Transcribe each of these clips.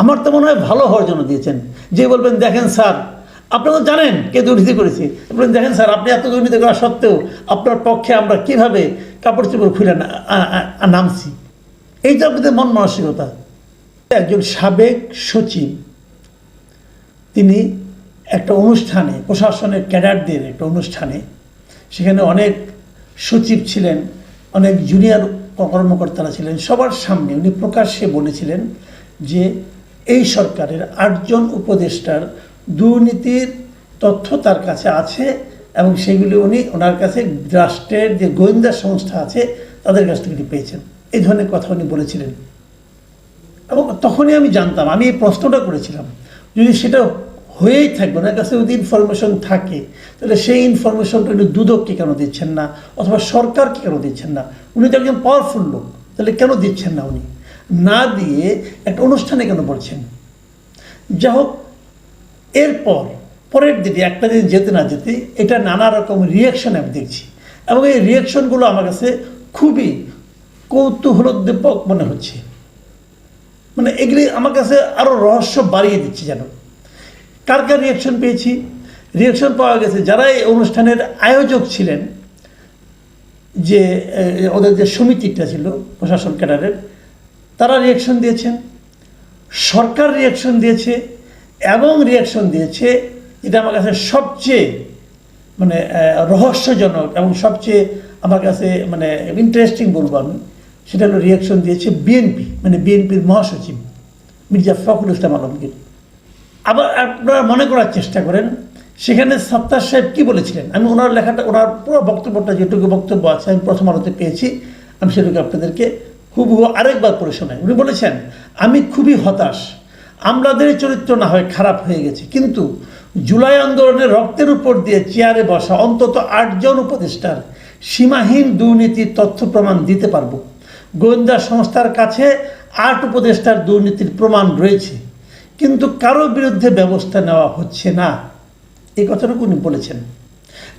আমার তো মনে হয় ভালো হওয়ার জন্য দিয়েছেন। যে বলবেন, দেখেন স্যার, আপনারা তো জানেন কে দুর্নীতি করেছে। বলবেন, দেখেন স্যার, আপনি এত দুর্নীতি করা সত্ত্বেও আপনার পক্ষে আমরা কীভাবে কাপড় চোপড় খুলে নামছি? এইটা আপনাদের মন মানসিকতা। একজন সাবেক সচিব, তিনি একটা অনুষ্ঠানে, প্রশাসনের ক্যাডারদের একটা অনুষ্ঠানে, সেখানে অনেক সচিব ছিলেন, অনেক জুনিয়র কর্মকর্তারা ছিলেন, সবার সামনে উনি প্রকাশ্যে বলেছিলেন যে এই সরকারের আটজন উপদেষ্টার দুর্নীতির তথ্য তার কাছে আছে এবং সেগুলি উনি ওনার কাছে রাষ্ট্রের যে গোয়েন্দা সংস্থা আছে তাদের কাছ থেকে পেয়েছেন। এই ধরনের কথা উনি বলেছিলেন। এবং তখনই আমি জানতাম, আমি এই প্রশ্নটা করেছিলাম, যদি সেটা হয়েই থাকবে, ওনার কাছে যদি ইনফরমেশন থাকে, তাহলে সেই ইনফরমেশনটা উনি দুদককে কেন দিচ্ছেন না? অথবা সরকারকে কেন দিচ্ছেন না? উনি তো একজন পাওয়ারফুল লোক, তাহলে কেন দিচ্ছেন না উনি? না দিয়ে একটা অনুষ্ঠানে কেন পড়ছেন? যা হোক, এরপর, পরের দিনে একটা দিন যেতে না যেতে এটা নানা রকম রিয়াকশন আমি দেখছি। এবং এই রিয়াকশনগুলো আমার কাছে খুবই কৌতূহলোদ্দীপক মনে হচ্ছে। মানে এগুলি আমার কাছে আরও রহস্য বাড়িয়ে দিচ্ছে যেন। কার কার রিয়াকশন পেয়েছি? রিয়াকশন পাওয়া গেছে যারা এই অনুষ্ঠানের আয়োজক ছিলেন, যে ওদের যে সমিতিটা ছিল, প্রশাসন ক্যাডারের তারা রিয়াকশন দিয়েছেন সরকার রিয়াকশন দিয়েছে এবং রিয়াকশন দিয়েছে এটা আমার কাছে সবচেয়ে মানে রহস্যজনক এবং সবচেয়ে আমার কাছে মানে ইন্টারেস্টিং বলব আমি, সেটা হলো রিয়াকশন দিয়েছে বিএনপি মানে বিএনপির মহাসচিব, মির্জা ফখরুল ইসলাম আলমগীর। আবার আপনারা মনে করার চেষ্টা করেন, সেখানে সত্তার সাহেব কী বলেছিলেন? আমি ওনার লেখাটা, ওনার পুরো বক্তব্যটা, যেটুকু বক্তব্য আছে, আমি প্রথম আলোতে পেয়েছি, আমি সেটুকু আপনাদেরকে হুবহু আরেকবার পড়ে শোনাই উনি বলেছেন, আমি খুবই হতাশ। আমলাদের চরিত্র না হয় খারাপ হয়ে গেছে। কিন্তু জুলাই আন্দোলনের রক্তের উপর দিয়ে চেয়ারে বসা অন্তত আটজন উপদেষ্টার সীমাহীন দুর্নীতির তথ্য প্রমাণ দিতে পারব। গোয়েন্দা সংস্থার কাছে আট উপদেষ্টার দুর্নীতির প্রমাণ রয়েছে। কিন্তু কারও বিরুদ্ধে ব্যবস্থা নেওয়া হচ্ছে না। এই কথাটুকু উনি বলেছেন।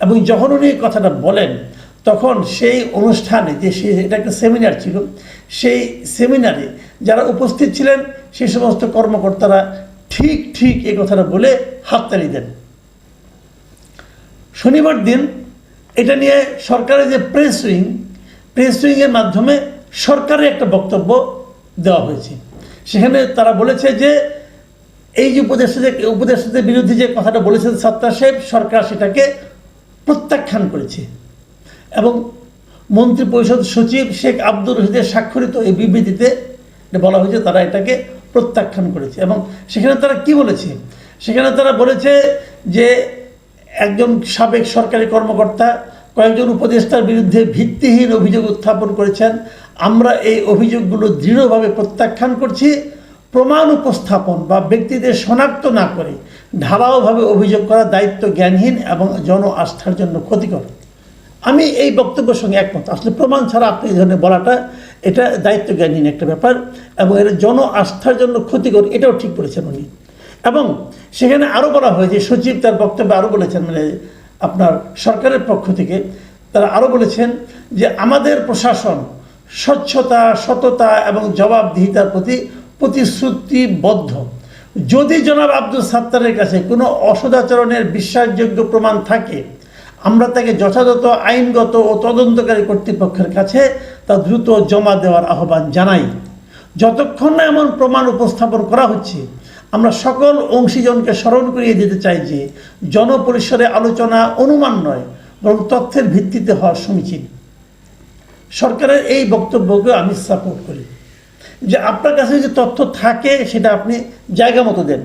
এবং যখন উনি এই কথাটা বলেন তখন সেই অনুষ্ঠানে যে সে, এটা একটা সেমিনার ছিল, সেই সেমিনারে যারা উপস্থিত ছিলেন সেই সমস্ত কর্মকর্তারা ঠিক ঠিক এই কথাটা বলে হাততালি দেন। শনিবার দিন এটা নিয়ে সরকারের যে প্রেস উইং প্রেস উইংয়ের মাধ্যমে সরকারের একটা বক্তব্য দেওয়া হয়েছে। সেখানে তারা বলেছে যে, এই যে উপদেষ্টাদের উপদেষ্টাদের বিরুদ্ধে যে কথাটা বলেছেন সত্তার সাহেব, সরকার সেটাকে প্রত্যাখ্যান করেছে। এবং মন্ত্রিপরিষদ সচিব শেখ আব্দুর রশিদের স্বাক্ষরিত এই বিবৃতিতে বলা হয়েছে, তারা এটাকে প্রত্যাখ্যান করেছে। এবং সেখানে তারা কি বলেছে? সেখানে তারা বলেছে যে একজন সাবেক সরকারি কর্মকর্তা, কয়েকজন উপদেষ্টার বিরুদ্ধে ভিত্তিহীন অভিযোগ উত্থাপন করেছেন। আমরা এই অভিযোগগুলো দৃঢ়ভাবে প্রত্যাখ্যান করছি। প্রমাণ উপস্থাপন বা ব্যক্তিদের শনাক্ত না করে ঢালাওভাবে অভিযোগ করা দায়িত্ব জ্ঞানহীন এবং জন আস্থার জন্য ক্ষতিকর। আমি এই বক্তব্যের সঙ্গে একমত। আসলে প্রমাণ ছাড়া আপনি এই ধরনের বলাটা, এটা দায়িত্ব জ্ঞানহীন একটা ব্যাপার এবং এটা জন আস্থার জন্য ক্ষতিকর, এটাও ঠিক বলেছেন উনি। এবং সেখানে আরও বলা হয় যে সচিব তার বক্তব্যে আরও বলেছেন মানে আপনার সরকারের পক্ষ থেকে, তারা আরও বলেছেন যে আমাদের প্রশাসন স্বচ্ছতা, সততা এবং জবাবদিহিতার প্রতি প্রতিশ্রুতিবদ্ধ। যদি জনাব আব্দুল সাত্তারের কাছে কোনো অসদাচরণের বিশ্বাসযোগ্য প্রমাণ থাকে আমরা তাকে যথাযথ আইনগত ও তদন্তকারী কর্তৃপক্ষের কাছে তা দ্রুত জমা দেওয়ার আহ্বান জানাই। যতক্ষণ না এমন প্রমাণ উপস্থাপন করা হচ্ছে, আমরা সকল অংশীজনকে স্মরণ করিয়ে দিতে চাই যে জনপরিসরে আলোচনা অনুমান নয়, বরং তথ্যের ভিত্তিতে হওয়া সমীচীন। সরকারের এই বক্তব্যকে আমি সাপোর্ট করি। যে আপনার কাছে যে তথ্য থাকে, সেটা আপনি জায়গা মতো দেন।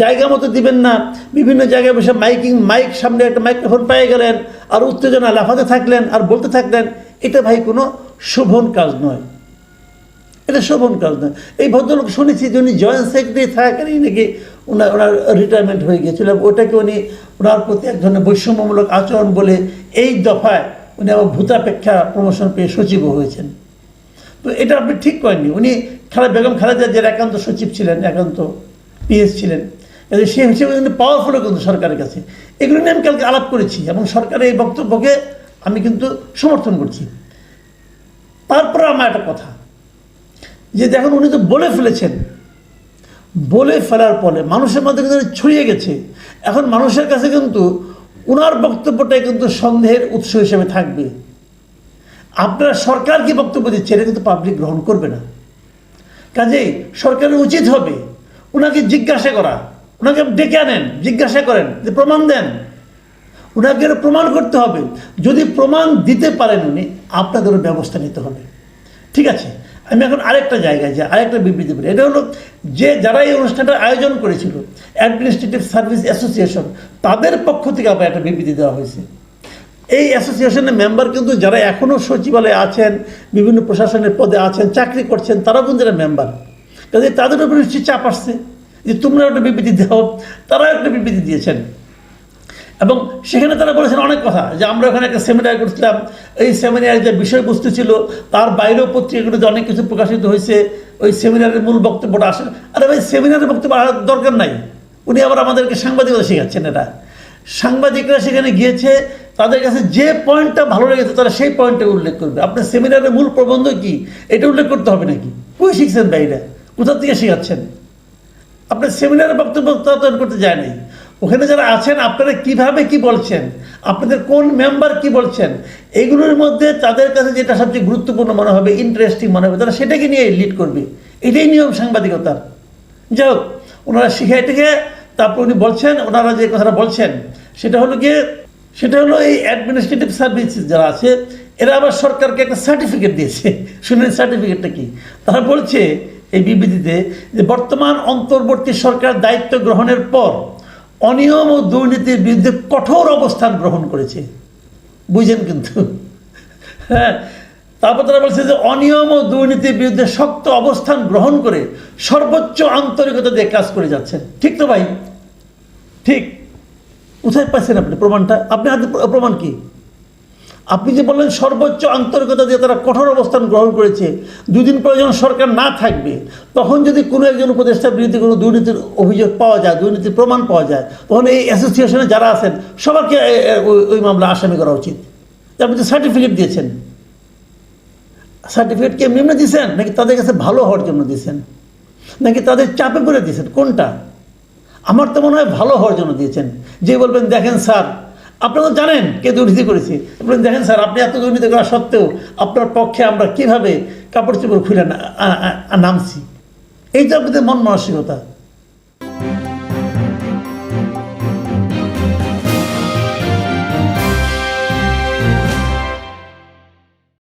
জায়গা মতো দিবেন না। বিভিন্ন জায়গায় বসে মাইকিং মাইক সামনে একটা মাইক্রোফোন পেয়ে গেলেন, আর উত্তেজনা লাফাতে থাকলেন, আর বলতে থাকলেন, এটা ভাই কোনো শোভন কাজ নয়। এটা শোভন কাজ নয়। এই ভদ্রলোক শুনেছি যে উনি জয়েন্ট সেক্রেটারি থাকাকালীন নাকি ওনার ওনার রিটায়ারমেন্ট হয়ে গিয়েছিল ওটাকে উনি ওনার প্রতি এক ধরনের বৈষম্যমূলক আচরণ বলে এই দফায় উনি আবার ভূতাপেক্ষা প্রমোশন পেয়ে সচিবও হয়েছেন। তো এটা আপনি ঠিক করেননি। উনি খালেদ বেগম খালেদা যে একান্ত সচিব ছিলেন, একান্ত পিএস ছিলেন। সেই হিসেবে কিন্তু পাওয়ারফুলও কিন্তু সরকারের কাছে। এগুলো নিয়ে আমি কালকে আলাপ করেছি এবং সরকারের এই বক্তব্যকে আমি কিন্তু সমর্থন করছি। তারপরে আমার একটা কথা, যে দেখুন, উনি তো বলে ফেলেছেন। বলে ফেলার পরে মানুষের মধ্যে কিন্তু ছড়িয়ে গেছে। এখন মানুষের কাছে কিন্তু ওনার বক্তব্যটাই কিন্তু সন্দেহের উৎস হিসেবে থাকবে। আপনারা সরকার কি বক্তব্য দিচ্ছে, এটা কিন্তু পাবলিক গ্রহণ করবে না। কাজেই সরকারের উচিত হবে ওনাকে জিজ্ঞাসা করা। ওনাকে ডেকে আনেন, জিজ্ঞাসা করেন যে প্রমাণ দেন। ওনাকে প্রমাণ করতে হবে। যদি প্রমাণ দিতে পারেন উনি, আপনাদেরও ব্যবস্থা নিতে হবে। ঠিক আছে? আমি এখন আরেকটা জায়গায় যাই, আরেকটা বিবৃতি বলি। এটা হলো যে যারা এই অনুষ্ঠানটা আয়োজন করেছিল অ্যাডমিনিস্ট্রেটিভ সার্ভিস অ্যাসোসিয়েশন তাদের পক্ষ থেকে আবার একটা বিবৃতি দেওয়া হয়েছে। এই অ্যাসোসিয়েশনের মেম্বার কিন্তু যারা এখনও সচিবালয়ে আছেন, বিভিন্ন প্রশাসনের পদে আছেন, চাকরি করছেন তারাও কিন্তু মেম্বার কাজে তাদের উপর নিশ্চয়ই চাপ আসছে যে তোমরা একটা বিবৃতি দাও, তারাও একটা বিবৃতি দিয়েছেন। এবং সেখানে তারা বলেছেন অনেক কথা, যে আমরা ওখানে একটা সেমিনার করছিলাম। এই সেমিনারের যে বিষয়বস্তু ছিল, তার বাইরেও পত্রিকাগুলোতে অনেক কিছু প্রকাশিত হয়েছে, ওই সেমিনারের মূল বক্তব্যটা আসে। আরে ভাই সেমিনারের বক্তব্য আসার দরকার নাই। উনি আবার আমাদেরকে সাংবাদিকতা শেখাচ্ছেন এটা সাংবাদিকরা সেখানে গিয়েছে, তাদের কাছে যে পয়েন্টটা ভালো লেগেছে, তারা সেই পয়েন্টটা উল্লেখ করবে। আপনার সেমিনারের মূল প্রবন্ধ কি? এটা উল্লেখ করতে হবে নাকি? কই শিখছেন ভাইরা কোথা থেকে শেখাচ্ছেন আপনার সেমিনারে বক্তব্য তত্ত্বায়ন করতে যায় নাই। ওখানে যারা আছেন, আপনারা কীভাবে কি বলছেন? আপনাদের কোন মেম্বার কি বলছেন? এগুলোর মধ্যে তাদের কাছে যেটা সবচেয়ে গুরুত্বপূর্ণ মনে হবে ইন্টারেস্টিং মনে হবে, তারা সেটাকে নিয়ে লিড করবে। এটাই নিয়ম সাংবাদিকতার। যাই হোক, ওনারা শিখে টেখে তারপর উনি বলছেন, ওনারা যে কথাটা বলছেন, সেটা হলো গিয়ে, সেটা হলো এই অ্যাডমিনিস্ট্রেটিভ সার্ভিস যারা আছে, এরা আবার সরকারকে একটা সার্টিফিকেট দিয়েছে। শুনেন সার্টিফিকেটটা কি? তারা বলছে এই বিবৃতিতে যে বর্তমান অন্তর্বর্তী সরকার দায়িত্ব গ্রহণের পর অনিয়ম ও দুর্নীতির বিরুদ্ধে কঠোর অবস্থান গ্রহণ করেছে। বুঝেন কিন্তু। হ্যাঁ তারপর তারা বলছে যে অনিয়ম ও দুর্নীতির বিরুদ্ধে শক্ত অবস্থান গ্রহণ করে সর্বোচ্চ আন্তরিকতা দিয়ে কাজ করে যাচ্ছেন। ঠিক তো ভাই? ঠিক। কোথায় পাচ্ছেন আপনি প্রমাণটা? আপনি প্রমাণ কি? আপনি যে বললেন সর্বোচ্চ আন্তরিকতা দিয়ে তারা কঠোর অবস্থান গ্রহণ করেছে, দুদিন পরে যখন সরকার না থাকবে, তখন যদি কোনো একজন উপদেষ্টার বিরুদ্ধে কোনো দুর্নীতির অভিযোগ পাওয়া যায়, দুর্নীতির প্রমাণ পাওয়া যায়, তখন এই অ্যাসোসিয়েশনে যারা আছেন সবাইকে ওই- মামলা আসামি করা উচিত। আপনি তো সার্টিফিকেট দিয়েছেন সার্টিফিকেট কি এমনি দিয়েছেন, নাকি তাদের কাছে ভালো হওয়ার জন্য দিয়েছেন? নাকি তাদের চাপে পড়ে দিয়েছেন? কোনটা? আমার তো মনে হয় ভালো হওয়ার জন্য দিয়েছেন। যে বলবেন, দেখেন স্যার আপনারা জানেন কে দুর্নীতি করেছে। আপনি দেখেন স্যার, আপনি এত দুর্নীতি করা সত্ত্বেও আপনার পক্ষে আমরা কীভাবে কাপড় চোপড় খুলে নামছি? এইটা আপনাদের মন মানসিকতা।